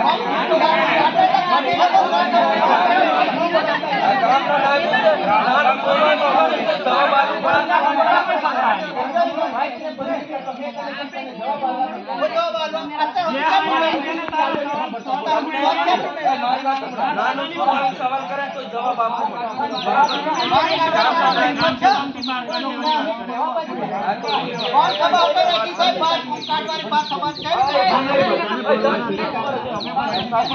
તને કીધું તો ગ્રામસભામાં જે હતા કે એની કરતા તારે નહીં હોય કરવું હોય ને તો તું સાઈડ પર જા. લોકસભા હવે નાગરિકનું ના? તું વિરોધ કરવા આવ્યો હજી.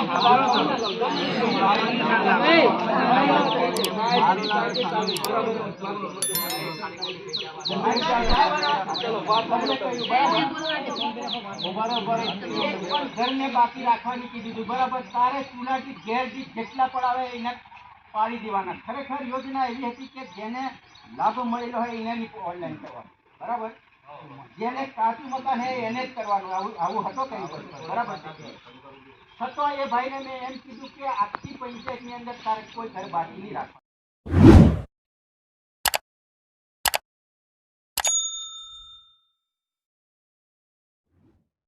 લોકસભા નાગરિક છે કે નહીં? વિરોધ કરવા નહીં આવ્યા. જાહેર સભાનો એમ કે બધાને ભાઈ અમારા જ છે. કોણ સભા ઉપર રાખી સાહેબ? બાર કાઢવાની બાર સમાજ છે? બરાબર એક પણ ઘરને બાકી રાખવાની કીધું હતું. બરાબર તારે ચૂલાથી ઘેર દીઠ જેટલા પણ આવે એને પાડી દેવાના. ખરેખર યોજના એવી હતી કે જેને લાભ મળેલો હોય એને ઓનલાઈન કરવાનું બરાબર? જેને કાચું મકાન હે એને જ કરવાનું. આવું આવું હતો કઈ બરાબર છતાં એ ભાઈને મેં એમ કીધું કે આખી પંચાયતની અંદર તારે કોઈ ઘર બાકી નહીં રાખવાનું.